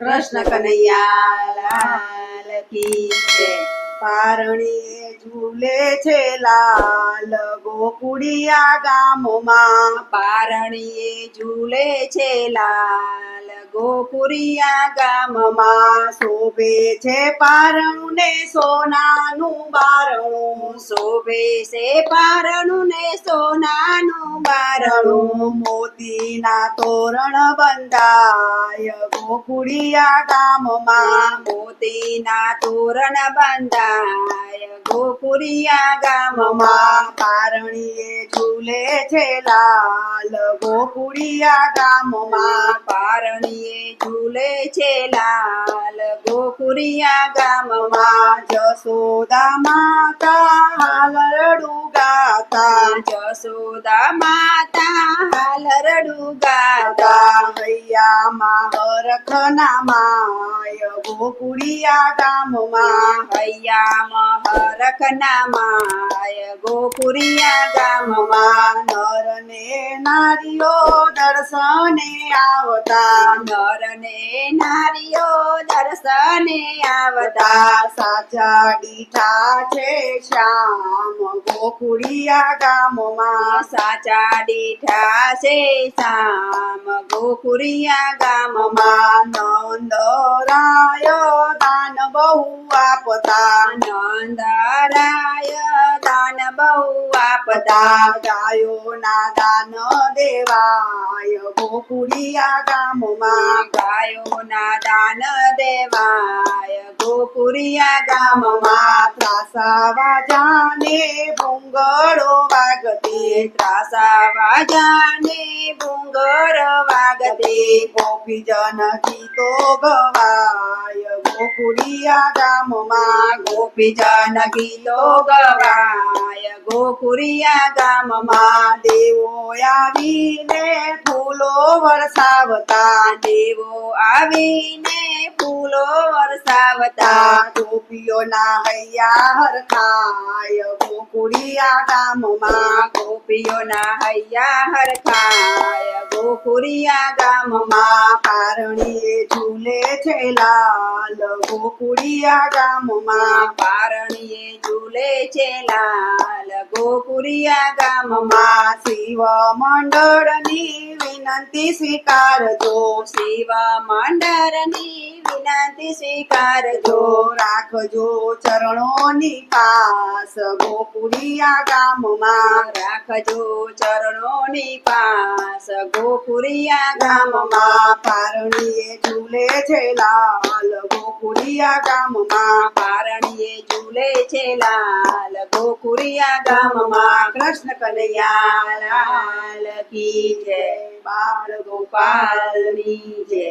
કૃષ્ણ કનૈયા કી પારણીએ ઝૂલે છે લાલ ગોકુડિયા ગામમાં. પારણીએ ઝૂલે છે લાલ ગોકુરિયા ગામમાં શોભે છે પારણું ને સોનાનું બારણું. શોભે છે પારણું ને સોનાનું બારણું. મોતીના તોરણ બંધાય ગોકુડિયા ગામમાં. મોતીના તોરણ બંધાય ગોકુરિયા ગામમાં. પારણીએ ઝૂલે છે લાલ ગોકુડિયા ગામમાં પારણીએ ઝૂલે છે લાલ ગોકુરિયા ગામમાં જસોદા માતા હાલરડું ગાતા જસોદા માતા હાલરડું ગાતા હૈયામાં હરખના માય ગોકુડિયા ગામમાં હૈયામાં હરખના માય ગોકુરિયા ગામમાં નર ને નારીઓ દર્શને આવતા નર ને નારીઓ દર્શને આવતા સાચા દીઠા છે શ્યામ ગોકુડિયા ગામમાં સાચા ડીઠા છે શ્યામ ગોકુરિયા ગામમાં નંદરાય દાન બહુ આપતા નંદરાય આપતા ગાયોના દાન દેવાય. ગોકુડિયા ગામમાં ગાયોના દાન દેવાય. ગોકુરિયા ગામમાં ત્રાસા વાજાને ભૂંગળો વાગતે. ત્રાસા વાજાને ભૂંગળ વાગતે. ગોપીજન ગીતો ગવાય. ગોકુડિયા ગામમાં ગોપીજન ગીતો ગવાય. ગોકુરિયા ગામમાં દેવો આવીને ફૂલો વરસાવતા દેવો આવીને ફૂલો વરસાવતા ગોપીઓના હૈયા હરખાય. ગોકુડિયા ગામમાં ગોપીઓના હૈયા હરખાય. ગોકુડિયા ગામમાં પારણીએ ઝૂલે છે લાલ. ગોકુડિયા ગામમાં પારણીએ ઝૂલે છે લાલ. ગોકુરિયા ગામમાં શિવ મંડળની વિનંતી સ્વીકારજો સેવા મંડળની વિનંતી સ્વીકારજો રાખજો ચરણોની પાસ ગોપુરિયા ગામમાં રાખજો ચરણોની પાસ ગોપુરિયા ગામમાં પારણીએ ઝૂલે છે લાલ ગોપુરિયા ગામમાં ઝૂલે છે લાલ ગોકુરિયા ગામમાં કૃષ્ણ કનૈયા લાલ કી જય બાળ ગોપાલની જય.